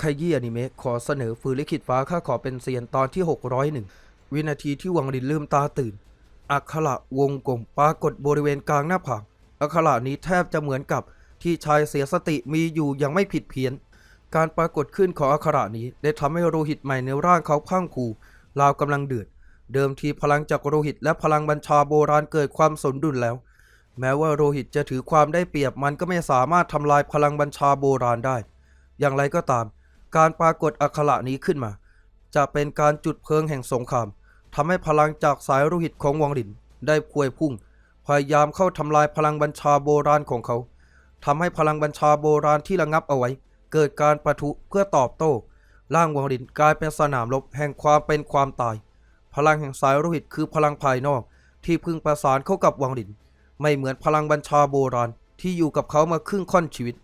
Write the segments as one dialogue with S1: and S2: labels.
S1: ไขยี้อนิเมะขอเสนอฟืนลิขิตฟ้าข้าขอเป็นเซียนตอนที่ 601 วินาทีที่วังลินลืมตาตื่น อักขระวงกลมปรากฏบริเวณกลางหน้าผากอักขระนี้แทบจะเหมือนกับที่ชายเสียสติมีอยู่ย่างไม่ผิดเพี้ยน การปรากฏขึ้นของอักขระนี้ได้ทำให้โลหิตใหม่ในร่างเขาพังคูราวกำลังเดือด เดิมทีพลังจากโลหิตและพลังบัญชาโบราณเกิดความสมดุลแล้ว แม้ว่าโลหิตจะถือความได้เปรียบมันก็ไม่สามารถทำลายพลังบัญชาโบราณได้ อย่างไรก็ตาม การปรากฏอักขระนี้ขึ้นมา จะเป็นการจุดเพลิงแห่งสงครามทำให้พลังจากสายโลหิตของวังหลินได้พวยพุ่ง พยายามเข้าทำลายพลังบัญชาโบราณของเขาทำให้พลังบัญชาโบราณที่ระงับเอาไว้ เกิดการประทุเพื่อตอบโต้ร่างวังหลินกลายเป็นสนามรบแห่งความเป็นความตาย พลังแห่งสายโลหิตคือพลังภายนอกที่พึงประสานเข้ากับวังหลิน ไม่เหมือนพลังบัญชาโบราณที่อยู่กับเขามาครึ่งค่อนชีวิต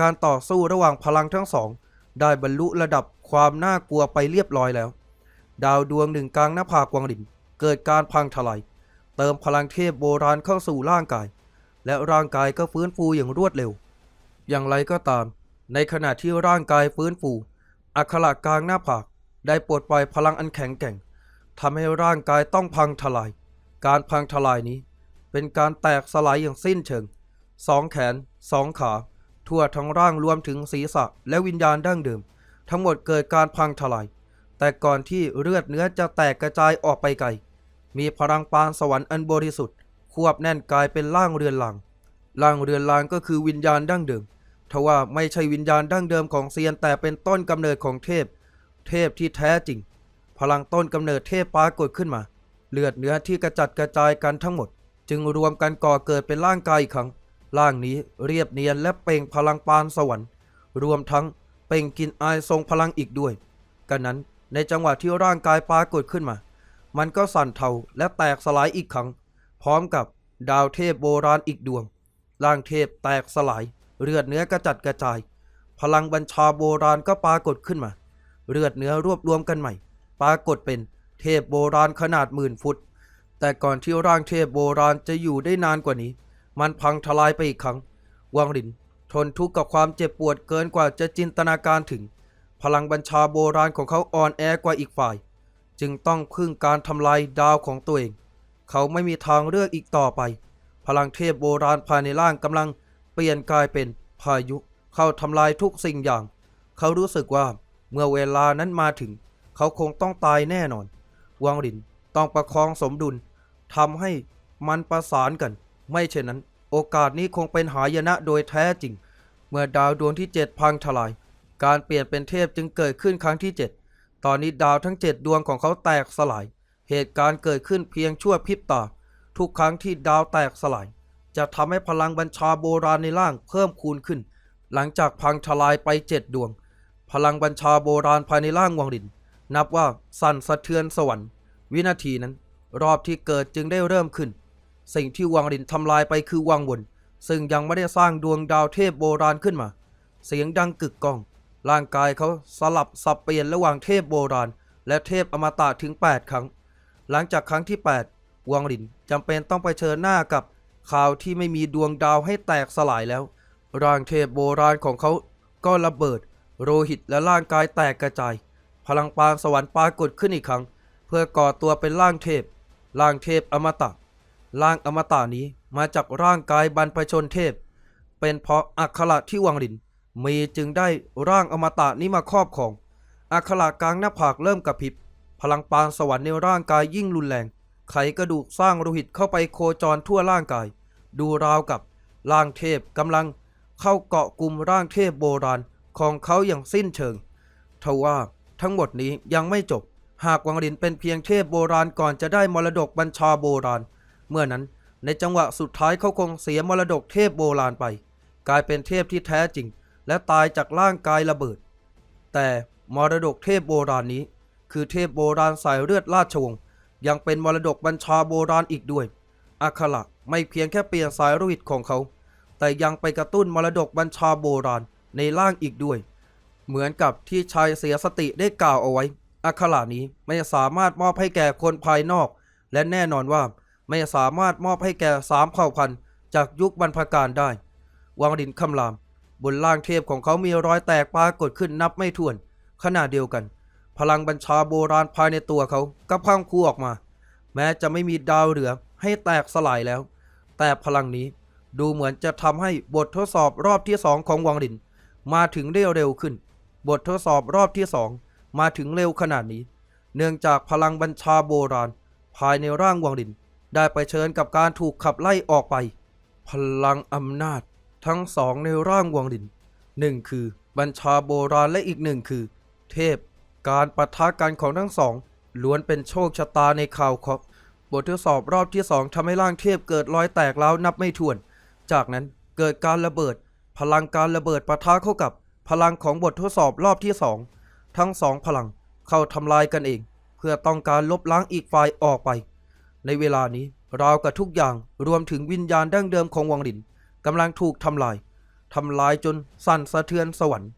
S1: การต่อสู้ระหว่างพลังทั้งสอง ได้บรรลุระดับความน่ากลัวไปเรียบร้อยแล้ว ดาวดวงหนึ่งกลางหน้าผากวังหลินเกิดการพังทลาย เติมพลังเทพโบราณเข้าสู่ร่างกาย และร่างกายก็ฟื้นฟูอย่างรวดเร็ว อย่างไรก็ตาม ในขณะที่ร่างกายฟื้นฟู อัคระกลางหน้าผากได้ปลดปล่อยพลังอันแข็งแกร่งทำให้ร่างกายต้องพังทลาย การพังทลายนี้ เป็นการแตกสลายอย่างสิ้นเชิงสองแขนสองขา ทั่วทั้งร่างรวมถึงศีรษะและวิญญาณดั้งเดิม ทั้งหมดเกิดการพังทลาย แต่ก่อนที่เลือดเนื้อจะแตกกระจายออกไปไกล มีพลังปานสวรรค์อันบริสุทธิ์ ควบแน่นกลายเป็นร่างเรือนลางร่างเรือนลางก็คือวิญญาณดั้งเดิมทว่าไม่ใช่วิญญาณดั้งเดิมของเซียนแต่เป็นต้นกำเนิดของเทพ เทพที่แท้จริง พลังต้นกำเนิดเทพปรากฏขึ้นมา เลือดเนื้อที่กระจัดกระจายกันทั้งหมด จึงรวมกันก่อเกิดเป็นร่างกายอีกครั้ง ร่างนี้เรียบเนียนและเป่งพลังปานสวรรค์ รวมทั้งเป่งกินอายทรงพลังอีกด้วย กันนั้นในจังหวะที่ร่างกายปรากฏขึ้นมา มันก็สั่นเทาและแตกสลายอีกครั้ง พร้อมกับดาวเทพโบราณอีกดวง ร่างเทพแตกสลาย เลือดเนื้อกระจัดกระจาย พลังบัญชาโบราณก็ปรากฏขึ้นมา เลือดเนื้อรวบรวมกันใหม่ ปรากฏเป็นเทพโบราณขนาดหมื่นฟุต แต่ก่อนที่ร่างเทพโบราณจะอยู่ได้นานกว่านี้ มันพังทลายไปอีกครั้ง วังหลินทนทุกข์กับความเจ็บปวดเกินกว่าจะจินตนาการถึง พลังบัญชาโบราณของเขาอ่อนแอกว่าอีกฝ่าย จึงต้องพึ่งการทำลายดาวของตัวเอง เขาไม่มีทางเลือกอีกต่อไป พลังเทพโบราณภายในร่างกำลังเปลี่ยนกลายเป็นพายุเข้าทำลายทุกสิ่งอย่าง เขารู้สึกว่าเมื่อเวลานั้นมาถึง เขาคงต้องตายแน่นอน วังหลินต้องประคองสมดุลทำให้มันประสานกัน ไม่เช่นนั้น โอกาสนี้คงเป็นหายนะโดยแท้จริง เมื่อดาวดวงที่เจ็ดพังทลาย การเปลี่ยนเป็นเทพจึงเกิดขึ้นครั้งที่เจ็ดตอนนี้ดาวทั้งเจ็ดดวงของเขาแตกสลาย เหตุการณ์เกิดขึ้นเพียงชั่วพริบตา ทุกครั้งที่ดาวแตกสลาย จะทำให้พลังบัญชาโบราณในร่างเพิ่มคูณขึ้น หลังจากพังทลายไปเจ็ดดวง พลังบัญชาโบราณภายในร่างวังหลิน นับว่าสั่นสะเทือนสวรรค์ วินาทีนั้น รอบที่เกิดจึงได้เริ่มขึ้น สิ่งที่วังหลินทำลายไปคือวังวน ซึ่งยังไม่ได้สร้างดวงดาวเทพโบราณขึ้นมา เสียงดังกึกก้อง ร่างกายเขาสลับสับเปลี่ยนระหว่างเทพโบราณ และเทพอมตะถึง 8 ครั้ง หลังจากครั้งที่ 8 วังหลินจำเป็นต้องไปเชิญหน้ากับข่าวที่ไม่มีดวงดาวให้แตกสลายแล้ว ร่างเทพโบราณของเขาก็ระเบิด โลหิตและร่างกายแตกกระจาย พลังปานสวรรค์ปรากฏขึ้นอีกครั้ง เพื่อก่อตัวเป็นร่างเทพ ร่างเทพอมตะ ร่างอมตะนี้มาจากร่างกายบรรพชนเทพ เป็นเพราะอักขระที่วังหลินมีจึงได้ร่างอมตะนี้มาครอบครอง อักขระกลางหน้าผากเริ่มกระพริบ พลังปานสวรรค์ในร่างกายยิ่งรุนแรง ไขกระดูกสร้างโลหิตเข้าไปโคจรทั่วร่างกาย ดูราวกับร่างเทพกำลังเข้าเกาะกลุ่มร่างเทพโบราณของเขาอย่างสิ้นเชิงทว่าทั้งหมดนี้ยังไม่จบ หากวังหลินเป็นเพียงเทพโบราณก่อนจะได้มรดกบัญชาโบราณ เมื่อนั้นในจังหวะสุดท้ายเขาคงเสียมรดกเทพโบราณไป กลายเป็นเทพที่แท้จริง และตายจากร่างกายระเบิด แต่มรดกเทพโบราณนี้ คือเทพโบราณสายเลือดราชวงศ์ยังเป็นมรดกบัญชาโบราณอีกด้วยอัคระไม่เพียงแค่เปลี่ยนสายโลหิตของเขา แต่ยังไปกระตุ้นมรดกบัญชาโบราณในร่างอีกด้วย เหมือนกับที่ชายเสียสติได้กล่าวเอาไว้อัคระนี้ไม่สามารถมอบให้แก่คนภายนอก และแน่นอนว่า ไม่สามารถมอบให้แก่สามเผ่าพันธุ์จากยุคบรรพกาลได้ วังดินคำราม บนล่างเทพของเขามีรอยแตกปรากฏขึ้นนับไม่ถ้วน ขณะเดียวกัน พลังบัญชาโบราณภายในตัวเขาก็พังคูออกมา แม้จะไม่มีดาวเหลือให้แตกสลายแล้ว แต่พลังนี้ดูเหมือนจะทำให้บททดสอบรอบที่สองของวังดิน มาถึงได้เร็วขึ้น บททดสอบรอบที่สองมาถึงเร็วขนาดนี้ เนื่องจากพลังบัญชาโบราณ ภายในร่างวังดิน ได้ไปเชิญกับการถูกขับไล่ออกไป พลังอำนาจทั้งสองในร่างวังดินหนึ่งคือบัญชาโบราณและอีกหนึ่งคือ เทพ การปะทะกันของทั้งสองล้วนเป็นโชคชะตาในข่าวคราะห์บททดสอบรอบที่สองทำให้ร่างเทพเกิดรอยแตกร้วนับไม่ถ้วน จากนั้นเกิดการระเบิด พลังการระเบิดปะทะเข้ากับ พลังของบททดสอบรอบที่สองทั้งสองพลังเข้าทำลายกันเอง เพื่อต้องการลบล้างอีกฝ่ายออกไป ในเวลานี้ราวกับทุกอย่างรวมถึงวิญญาณดั้งเดิมของวังดินกำลังถูกทำลายทำลายจนสั่นสะเทือนสวรรค์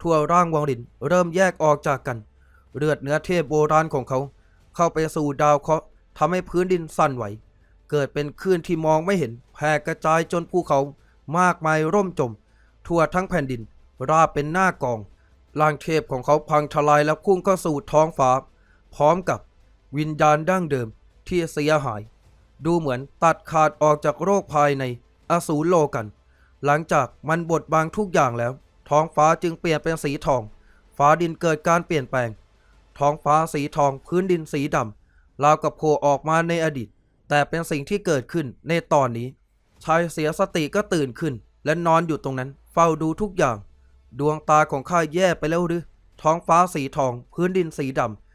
S1: ทั่วร่างวังดินเริ่มแยกออกจากกัน เลือดเนื้อเทพโบราณของเขา เข้าไปสู่ดาวเคราะห์ทำให้พื้นดินสั่นไหว เกิดเป็นคลื่นที่มองไม่เห็นแผ่กระจายจนภูเขามากมายร่มจม ทั่วทั้งแผ่นดิน ราบเป็นหน้ากองร่างเทพของเขาพังทลายและพุ่งเข้าสู่ท้องฟ้า พร้อมกับวิญญาณดั้งเดิม ที่เสียหาย ดูเหมือนตัดขาดออกจากโรคภายในอสูรโลกัน หลังจากมันบดบังทุกอย่างแล้ว ท้องฟ้าจึงเปลี่ยนเป็นสีทอง ฟ้าดินเกิดการเปลี่ยนแปลง ท้องฟ้าสีทองพื้นดินสีดำราวกับโผล่ออกมาในอดีต แต่เป็นสิ่งที่เกิดขึ้นในตอนนี้ชายเสียสติก็ตื่นขึ้น และนอนอยู่ตรงนั้น เฝ้าดูทุกอย่าง ดวงตาของข้าแย่ไปแล้วหรือ ท้องฟ้าสีทอง พื้นดินสีดำ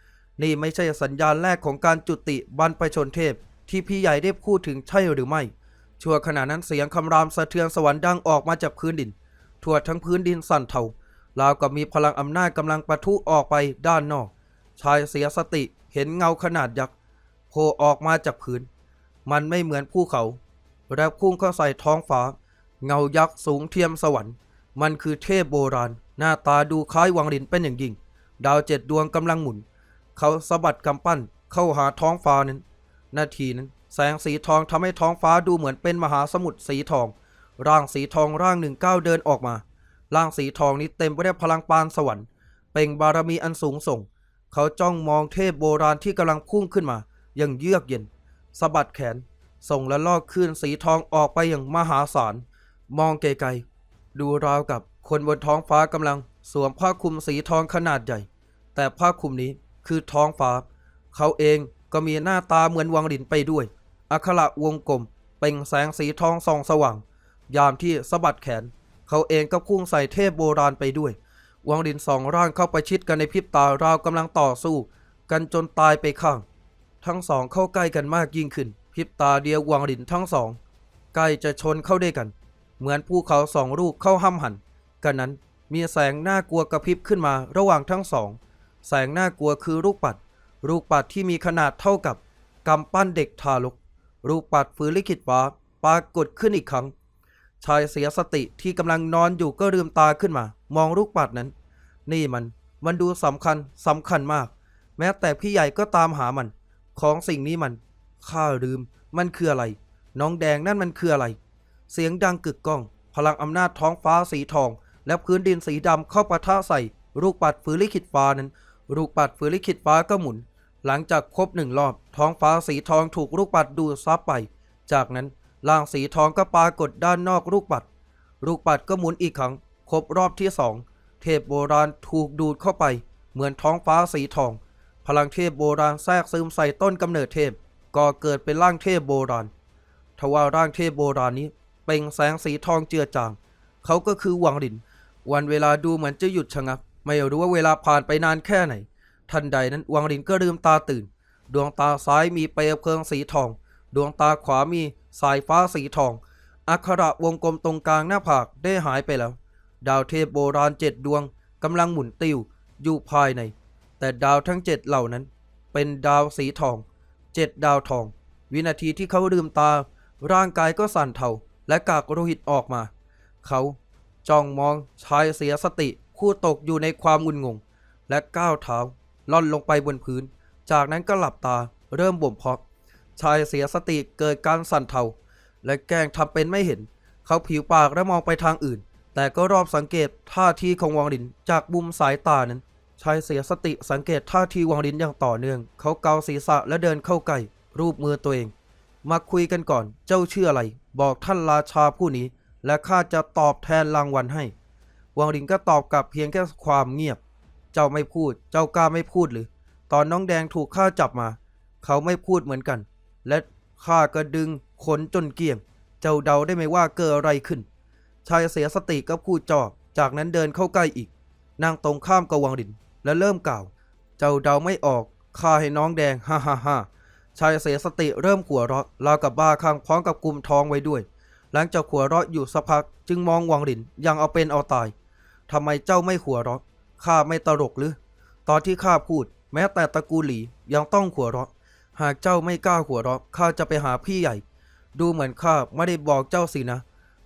S1: นี่ไม่ใช่สัญญาณแรกของการจุติบรรพชนเทพ ที่พี่ใหญ่ได้พูดถึงใช่หรือไม่ ชั่วขณะนั้นเสียงคำรามสะเทือนสวรรค์ดังออกมาจากพื้นดิน ทั่วทั้งพื้นดินสั่นเทาราวกับมีพลังอำนาจกำลังปะทุออกไปด้านนอก ชายเสียสติเห็นเงาขนาดยักษ์โผล่ออกมาจากพื้น มันไม่เหมือนภูเขา และพุ่งเข้าใส่ท้องฟ้า เงายักษ์สูงเทียมสวรรค์ มันคือเทพโบราณ หน้าตาดูคล้ายวังดินเป็นอย่างยิ่ง ดาวเจ็ดดวงกำลังหมุน เขาสะบัดกำปั้นเข้าหาท้องฟ้านั้น นาทีนั้น แสงสีทองทำให้ท้องฟ้าดูเหมือนเป็นมหาสมุทรสีทอง ร่างสีทองร่างหนึ่งก้าวเดินออกมา ร่างสีทองนี้เต็มไปด้วยพลังปานสวรรค์ เปล่งบารมีอันสูงส่ง เขาจ้องมองเทพโบราณที่กำลังพุ่งขึ้นมา อย่างเยือกเย็นสะบัดแขน ส่งและลอกคลื่นสีทองออกไปอย่างมหาศาล มองไกลๆ ดูราวกับคนบนท้องฟ้ากำลังสวมผ้าคลุมสีทองขนาดใหญ่ แต่ผ้าคลุมนี้ คือท้องฟ้า เขาเองก็มีหน้าตาเหมือนวังดินไปด้วย อัคระวงกลมเปล่งแสงสีทองส่องสว่าง ยามที่สะบัดแขน เขาเองก็พุ่งใส่เทพโบราณไปด้วย วังดินสองร่างเข้าไปชิดกันในพริบตาราวกำลังต่อสู้ กันจนตายไปข้าง ทั้งสองเข้าใกล้กันมากยิ่งขึ้นพริบตาเดียววังดินทั้งสองใกล้จะชนเข้าด้วยกัน เหมือนภูเขาสองลูกเข้าห้ำหันกันนั้นมีแสงน่ากลัวกระพริบขึ้นมาระหว่างทั้งสอง แสงน่ากลัวคือลูกปัด ลูกปัดที่มีขนาดเท่ากับกำปั้นเด็กทารก ลูกปัดฝืนลิขิตฟ้าปรากฏขึ้นอีกครั้ง ชายเสียสติที่กำลังนอนอยู่ก็ลืมตาขึ้นมา มองลูกปัดนั้น นี่มัน มันดูสำคัญสำคัญมาก แม้แต่พี่ใหญ่ก็ตามหามัน ของสิ่งนี้มัน ข้าลืม มันคืออะไร น้องแดงนั่นมันคืออะไร เสียงดังกึกก้อง พลังอำนาจท้องฟ้าสีทอง และพื้นดินสีดำเข้าปะทะใส่ลูกปัดฝืนลิขิตฟ้านั้น ลูกปัดฝืนลิขิตฟ้าก็หมุน หลังจากครบหนึ่งรอบ ท้องฟ้าสีทองถูกลูกปัดดูดซับไป จากนั้นร่างสีทองก็ปรากฏด้านนอกลูกปัด ลูกปัดก็หมุนอีกครั้ง ครบรอบที่สอง เทพโบราณถูกดูดเข้าไป เหมือนท้องฟ้าสีทอง พลังเทพโบราณแทรกซึมใส่ต้นกำเนิดเทพก็เกิดเป็นร่างเทพโบราณ ทว่าร่างเทพโบราณนี้เปล่งแสงสีทองเจือจาง เขาก็คือวังดิน วันเวลาดูเหมือนจะหยุดชะงัก ไม่รู้ว่าเวลาผ่านไปนานแค่ไหน ทันใดนั้นวังดินก็ลืมตาตื่น ดวงตาซ้ายมีเปลวเพลิงสีทอง ดวงตาขวามีสายฟ้าสีทอง อักขระวงกลมตรงกลางหน้าผากได้หายไปแล้ว ดาวเทพโบราณเจ็ดดวงกำลังหมุนติวอยู่ภายใน แต่ดาวทั้งเจ็ดเหล่านั้น เป็นดาวสีทองเจ็ดดาวทอง วินาทีที่เขาลืมตา ร่างกายก็สั่นเทาและกากโลหิตออกมา เขาจ้องมองชายเสียสติ ผู้ตกอยู่ในความงุนงง และก้าวเท้าล่อนลงไปบนพื้น จากนั้นก็หลับตาเริ่มบ่มเพาะ ชายเสียสติเกิดการสั่นเทา และแกล้งทำเป็นไม่เห็น เขาผิวปากและมองไปทางอื่น แต่ก็รอบสังเกตท่าทีของวังลินจากบุมสายตานั้น ชายเสียสติสังเกตท่าทีวังลินอย่างต่อเนื่อง เขาเกาศีรษะและเดินเข้าใกล้รูปมือตัวเอง มาคุยกันก่อนเจ้าชื่ออะไร บอกท่านราชาผู้นี้ และข้าจะตอบแทนรางวัลให้ วังลินก็ตอบกลับเพียงแค่ความเงียบ เจ้าไม่พูด เจ้ากล้าไม่พูดหรือ ตอนน้องแดงถูกข้าจับมา เขาไม่พูดเหมือนกัน และข้าก็ดึงขนจนเกลี้ยง เจ้าเดาได้ไหมว่าเกิดอะไรขึ้น ชายเสียสติก็พูดจอบจากนั้นเดินเข้าใกล้อีกนั่งตรงข้ามกับวังลิน และเริ่มกล่าว เจ้าเดาไม่ออก ข้าให้น้องแดง ฮ่าฮ่าฮ่าชายเสียสติเริ่มขัวเราะราวกับบ้าคลั่งพร้อมกับกลุ่มท้องไว้ด้วย หลังจากขัวเราะอยู่สักพัก จึงมองวังลินยังเอาเป็นเอาตาย ทำไมเจ้าไม่ขัวเราะข้าไม่ตลกหรือ ตอนที่ข้าพูด แม้แต่ตระกูลหลียังต้องขัวเราะ หากเจ้าไม่กล้าหัวเราะข้าจะไปหาพี่ใหญ่ ดูเหมือนข้าไม่ได้บอกเจ้าสินะ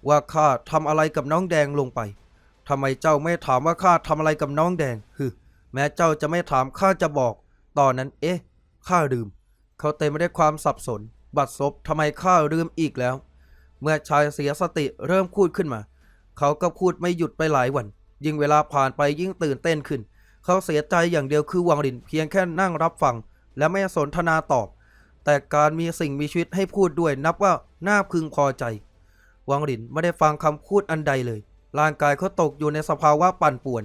S1: ว่าข้าทำอะไรกับน้องแดงลงไปทำไมเจ้าไม่ถามว่าข้าทำอะไรกับน้องแดงฮึแม้เจ้าจะไม่ถามข้าจะบอก ตอนนั้น เอ๊ะข้าลืม เขาเต็มไปด้วยความสับสน บัดซบทำไมข้าลืมอีกแล้ว เมื่อชายเสียสติเริ่มพูดขึ้นมา เขาก็พูดไม่หยุดไปหลายวัน ยิ่งเวลาผ่านไปยิ่งตื่นเต้นขึ้น เขาเสียใจอย่างเดียวคือวังลินเพียงแค่นั่งรับฟัง และไม่สนทนาตอบ แต่การมีสิ่งมีชีวิตให้พูดด้วยนับว่าน่าพึงพอใจ วังลินไม่ได้ฟังคำพูดอันใดเลย ร่างกายเขาตกอยู่ในสภาวะปั่นป่วน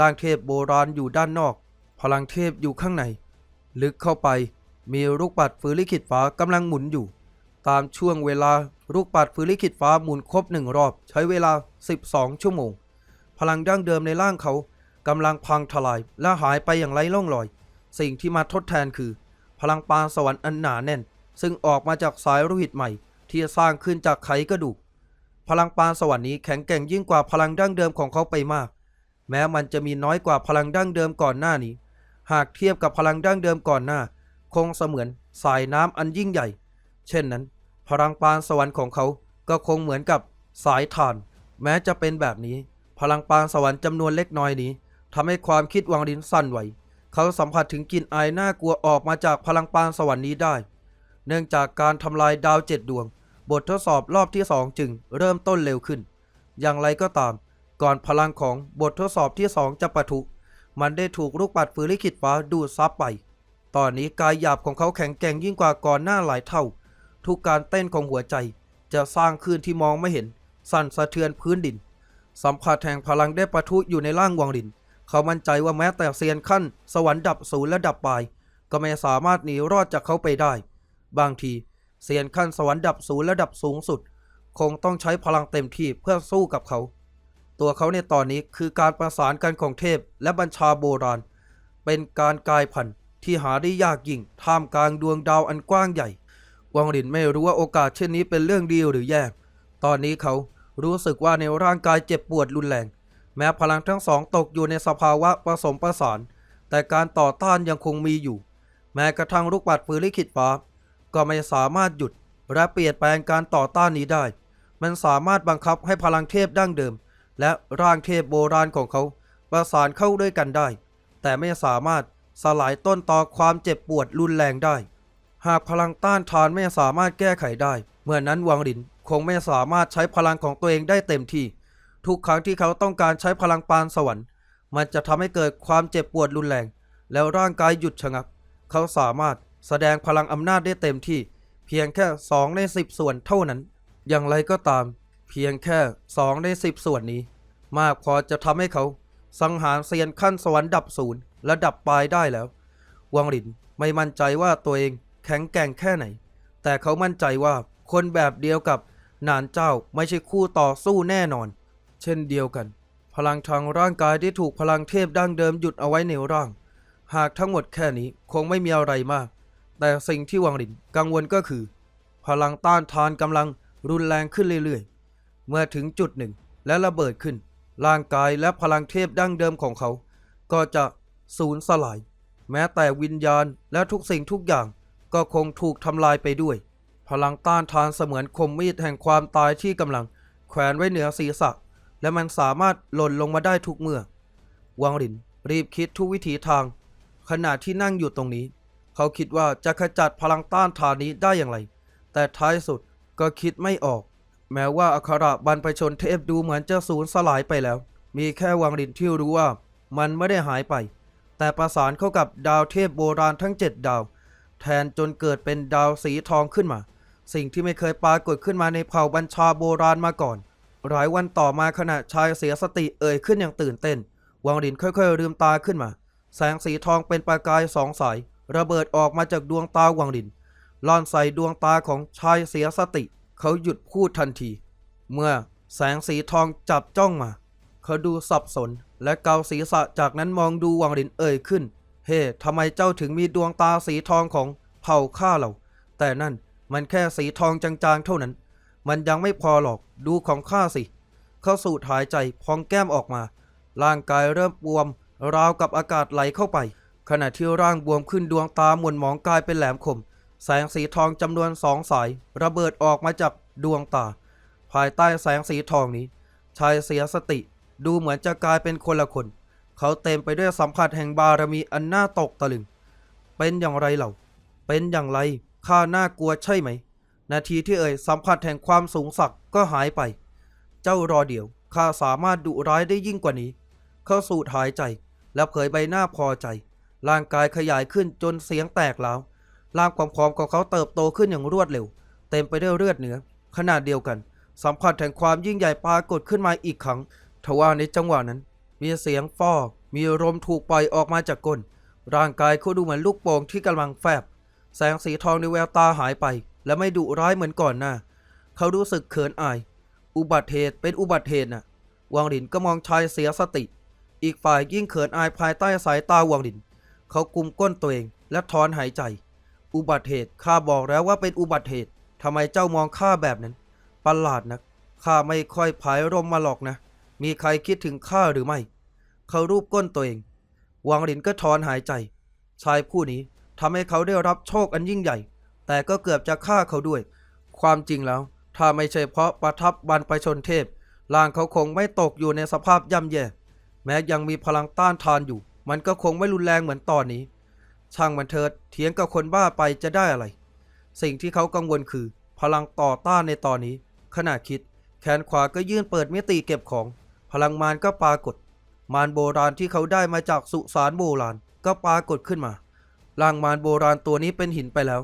S1: ร่างเทพโบราณอยู่ด้านนอก พลังเทพอยู่ข้างใน ลึกเข้าไป มีลูกปัดฟื้นลิขิตฟ้ากำลังหมุนอยู่ ตามช่วงเวลาลูกปัดฟื้นลิขิตฟ้าหมุนครบหนึ่งรอบ ใช้เวลา 12 ชั่วโมง พลังดั้งเดิมในร่างเขากำลังพังทลายและหายไปอย่างไร้ร่องรอย สิ่งที่มาทดแทนคือ พลังปานสวรรค์อันหนาแน่น ซึ่งออกมาจากสายโลหิตใหม่ ที่สร้างขึ้นจากไขกระดูก พลังปานสวรรค์นี้แข็งแกร่งยิ่งกว่าพลังดั้งเดิมของเขาไปมาก แม้มันจะมีน้อยกว่าพลังดั้งเดิมก่อนหน้านี้ หากเทียบกับพลังดั้งเดิมก่อนหน้า คงเสมือนสายน้ำอันยิ่งใหญ่ เช่นนั้น พลังปานสวรรค์ของเขาก็คงเหมือนกับสายถ่าน แม้จะเป็นแบบนี้ พลังปานสวรรค์จำนวนเล็กน้อยนี้ทำให้ความคิดวังลินสั่นไหว เขาสัมผัสถึงกลิ่นอายน่ากลัวออกมาจากพลังปานสวรรค์นี้ได้ เนื่องจากการทำลายดาวเจ็ดดวง บททดสอบรอบที่สองจึงเริ่มต้นเร็วขึ้น อย่างไรก็ตาม ก่อนพลังของบททดสอบที่สองจะปะทุ มันได้ถูกลูกปัดฟื้นลิขิตฟ้าดูดซับไป ตอนนี้กายหยาบของเขาแข็งแกร่งยิ่งกว่าก่อนหน้าหลายเท่า ทุกการเต้นของหัวใจจะสร้างคลื่นที่มองไม่เห็น สั่นสะเทือนพื้นดิน สัมผัสแห่งพลังได้ประทุอยู่ในร่างวังลิน เขามั่นใจว่าแม้แต่เซียนขั้น สวรรค์ดับศูนย์และดับปลาย ก็ไม่สามารถหนีรอดจากเขาไปได้ บางทีเซียนขั้นสวรรค์ดับศูนย์และดับสูงสุด คงต้องใช้พลังเต็มที่เพื่อสู้กับเขา ตัวเขาในตอนนี้คือการประสานกันของเทพและบัญชาโบราณ เป็นการกลายพันธุ์ที่หาได้ยากยิ่งท่ามกลางดวงดาวอันกว้างใหญ่ วังลินไม่รู้ว่าโอกาสเช่นนี้เป็นเรื่องดีหรือแย่ ตอนนี้เขา รู้สึกว่าในร่างกายเจ็บปวดรุนแรง แม้พลังทั้งสองตกอยู่ในสภาวะผสมประสาน แต่การต่อต้านยังคงมีอยู่ แม้กระทั่งลูกปัดปืนลิขิตฟ้า ก็ไม่สามารถหยุดและเปลี่ยนแปลงการต่อต้านนี้ได้ มันสามารถบังคับให้พลังเทพดั้งเดิม และร่างเทพโบราณของเขา ประสานเข้าด้วยกันได้ แต่ไม่สามารถสลายต้นตอความเจ็บปวดรุนแรงได้ หากพลังต้านทานไม่สามารถแก้ไขได้ เมื่อนั้นวังลิน คงไม่สามารถใช้พลังของตัวเองได้เต็มที่ ทุกครั้งที่เขาต้องการใช้พลังปานสวรรค์ มันจะทำให้เกิดความเจ็บปวดรุนแรง แล้วร่างกายหยุดชะงัก เขาสามารถแสดงพลังอำนาจได้เต็มที่ เพียงแค่สองในสิบส่วนเท่านั้น อย่างไรก็ตาม เพียงแค่สองในสิบส่วนนี้ มากพอจะทำให้เขาสังหารเซียนขั้นสวรรค์ดับศูนย์และดับปลายได้แล้ว วังหลินไม่มั่นใจว่าตัวเองแข็งแกร่งแค่ไหน แต่เขามั่นใจว่าคนแบบเดียวกับ นานเจ้าไม่ใช่คู่ต่อสู้แน่นอน เช่นเดียวกัน พลังทางร่างกายที่ถูกพลังเทพดั้งเดิมหยุดเอาไว้ในร่าง หากทั้งหมดแค่นี้คงไม่มีอะไรมาก แต่สิ่งที่วังหลินกังวลก็คือ พลังต้านทานกำลังรุนแรงขึ้นเรื่อยๆ เมื่อถึงจุดหนึ่งและระเบิดขึ้น ร่างกายและพลังเทพดั้งเดิมของเขา ก็จะสูญสลาย แม้แต่วิญญาณและทุกสิ่งทุกอย่างก็คงถูกทำลายไปด้วย พลังต้านทานเสมือนคมมีดแห่งความตายที่กำลัง แขวนไว้เหนือศีรษะ และมันสามารถหล่นลงมาได้ทุกเมื่อ วังหลินรีบคิดทุกวิถีทาง ขณะที่นั่งอยู่ตรงนี้ เขาคิดว่าจะขจัดพลังต้านทานนี้ได้อย่างไร แต่ท้ายสุดก็คิดไม่ออก แม้ว่าอัคระบรรพชนเทพดูเหมือนจะสูญสลายไปแล้ว มีแค่วังหลินที่รู้ว่ามันไม่ได้หายไป แต่ประสานเข้ากับดาวเทพโบราณทั้งเจ็ดดาว แทนจนเกิดเป็นดาวสีทองขึ้นมา สิ่งที่ไม่เคยปรากฏขึ้นมาในเผ่าบัญชาโบราณมาก่อน หลายวันต่อมาขณะชายเสียสติเอ่ยขึ้นอย่างตื่นเต้น วังหลินค่อยๆลืมตาขึ้นมา แสงสีทองเป็นประกายสองสาย ระเบิดออกมาจากดวงตาวังหลินล่อนใส่ดวงตาของชายเสียสติ เขาหยุดพูดทันที เมื่อแสงสีทองจับจ้องมา เขาดูสับสนและเกาศีรษะจากนั้นมองดูวังหลินเอ่ยขึ้น เฮ้ทำไมเจ้าถึงมีดวงตาสีทองของเผ่าข้าเรา แต่นั่น มันแค่สีทองจางๆเท่านั้น มันยังไม่พอหรอก ดูของข้าสิ เขาสูดหายใจพองแก้มออกมา ร่างกายเริ่มบวม ราวกับอากาศไหลเข้าไป ขณะที่ร่างบวมขึ้นดวงตาหมุนหมองกลายเป็นแหลมคม แสงสีทองจำนวนสองสาย ระเบิดออกมาจากดวงตา ภายใต้แสงสีทองนี้ ชายเสียสติ ดูเหมือนจะกลายเป็นคนละคน เขาเต็มไปด้วยสัมผัสแห่งบารมีอันน่าตกตะลึง เป็นอย่างไรเหล่า เป็นอย่างไร ข้าน่ากลัวใช่ไหม นาทีที่เอ่ยสัมผัสแห่งความสูงสักก็หายไป เจ้ารอเดี๋ยวข้าสามารถดุร้ายได้ยิ่งกว่านี้ เขาสูดหายใจ และเผยใบหน้าพอใจ ร่างกายขยายขึ้นจนเสียงแตกแล้วร่างผอมของเขาเติบโตขึ้นอย่างรวดเร็ว เต็มไปด้วยเลือดเนื้อขนาดเดียวกัน สัมผัสแห่งความยิ่งใหญ่ปรากฏขึ้นมาอีกครั้งทว่าในจังหวะนั้น มีเสียงฟอมีลมถูกปล่อยออกมาจากก้นร่างกายเขาดูเหมือนลูกโป่งที่กำลังแฟบ แสงสีทองในแววตาหายไป และไม่ดุร้ายเหมือนก่อนหน้าเขารู้สึกเขินอาย อุบัติเหตุเป็นอุบัติเหตุน่ะวังหลินก็มองชายเสียสติ อีกฝ่ายยิ่งเขินอายภายใต้สายตาวังหลิน เขากุมก้นตัวเองและถอนหายใจ อุบัติเหตุข้าบอกแล้วว่าเป็นอุบัติเหตุทำไมเจ้ามองข้าแบบนั้น ประหลาดนักข้าไม่ค่อยผายร่มมาหรอกนะ มีใครคิดถึงข้าหรือไม่ เขารูปก้นตัวเอง วังหลินก็ถอนหายใจ ชายผู้นี้ ทำให้เขาได้รับโชคอันยิ่งใหญ่ แต่ก็เกือบจะฆ่าเขาด้วย ความจริงแล้ว ถ้าไม่ใช่เพราะประทับบรรพชนเทพร่างเขาคงไม่ตกอยู่ในสภาพย่ำแย่ แม้ยังมีพลังต้านทานอยู่ มันก็คงไม่รุนแรงเหมือนตอนนี้ ช่างมันเถิดเถียงกับคนบ้าไปจะได้อะไร สิ่งที่เขากังวลคือ พลังต่อต้านในตอนนี้ ขณะคิด แขนขวาก็ยื่นเปิดมิติเก็บของ พลังมารก็ปรากฏ มารโบราณที่เขาได้มาจากสุสานโบราณก็ปรากฏขึ้นมา ร่างมารโบราณตัวนี้เป็นหินไปแล้ว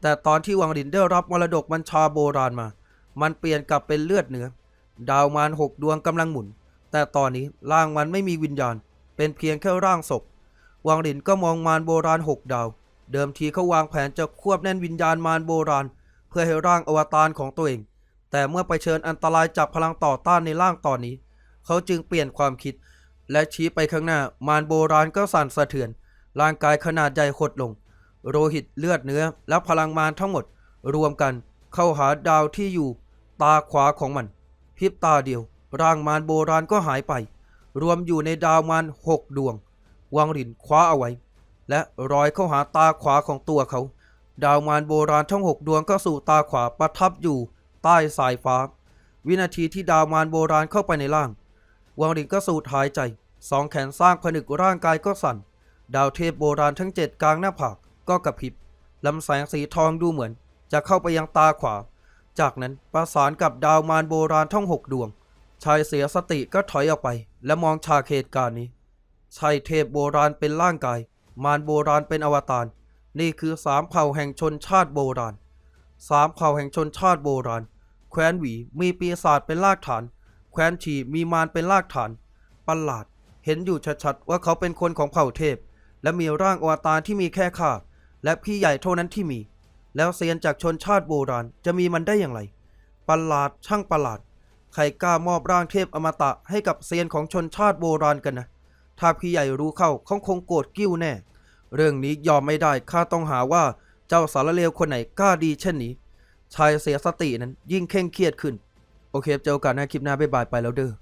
S1: แต่ตอนที่วังหลินได้รับมรดกบัญชาโบราณมา มันเปลี่ยนกลับเป็นเลือดเนื้อ ดาวมารหกดวงกำลังหมุน แต่ตอนนี้ร่างมันไม่มีวิญญาณ เป็นเพียงแค่ร่างศพ วังหลินก็มองมารโบราณหกดาว เดิมทีเขาวางแผนจะควบแน่นวิญญาณมารโบราณ เพื่อให้ร่างอวตารของตัวเอง แต่เมื่อไปเชิญอันตรายจากพลังต่อต้านในร่างตอนนี้ เขาจึงเปลี่ยนความคิด และชี้ไปข้างหน้ามารโบราณก็สั่นสะเทือน ร่างกายขนาดใหญ่หดลง โลหิตเลือดเนื้อ และพลังมารทั้งหมด รวมกันเข้าหาดาวที่อยู่ ตาขวาของมันพริบตาเดียว ร่างมารโบราณก็หายไป รวมอยู่ในดาวมารหกดวง วังหลินคว้าเอาไว้ และรอยเข้าหาตาขวาของตัวเขา ดาวมารโบราณทั้งหกดวงก็สู่ตาขวาประทับอยู่ ใต้สายฟ้า วินาทีที่ดาวมารโบราณเข้าไปในร่าง วังหลินก็สูดหายใจ สองแขนสร้างผนึกร่างกายก็สั่น ดาวเทพโบราณทั้งเจ็ดกลางหน้าผากก็กระพริบลำแสงสีทองดูเหมือน จะเข้าไปยังตาขวา จากนั้นประสานกับดาวมารโบราณทั้งหกดวง ชายเสียสติก็ถอยออกไป และมองฉากเหตุการณ์นี้ใช่เทพโบราณเป็นร่างกาย มารโบราณเป็นอวตาร นี่คือสามเผ่าแห่งชนชาติโบราณ สามเผ่าแห่งชนชาติโบราณ แคว้นหวีมีปีศาจเป็นรากฐาน แคว้นฉีมีมารเป็นรากฐานประหลาด เห็นอยู่ชัดๆว่าเขาเป็นคนของเผ่าเทพ และมีร่างอวตารที่มีแค่ข้าและพี่ใหญ่เท่านั้นที่มี แล้วเซียนจากชนชาติโบราณจะมีมันได้อย่างไรประหลาดช่างประหลาด ใครกล้ามอบร่างเทพอมตะให้กับเซียนของชนชาติโบราณกันนะ ถ้าพี่ใหญ่รู้เข้าเขาคงโกรธกิ้วแน่ เรื่องนี้ยอมไม่ได้ข้าต้องหาว่าเจ้าสารเลวคนไหนกล้าดีเช่นนี้ ชายเสียสตินั้นยิ่งเคร่งเครียดขึ้น โอเคเจอกันนะคลิปหน้าบ๊ายบายไปแล้วเด้อ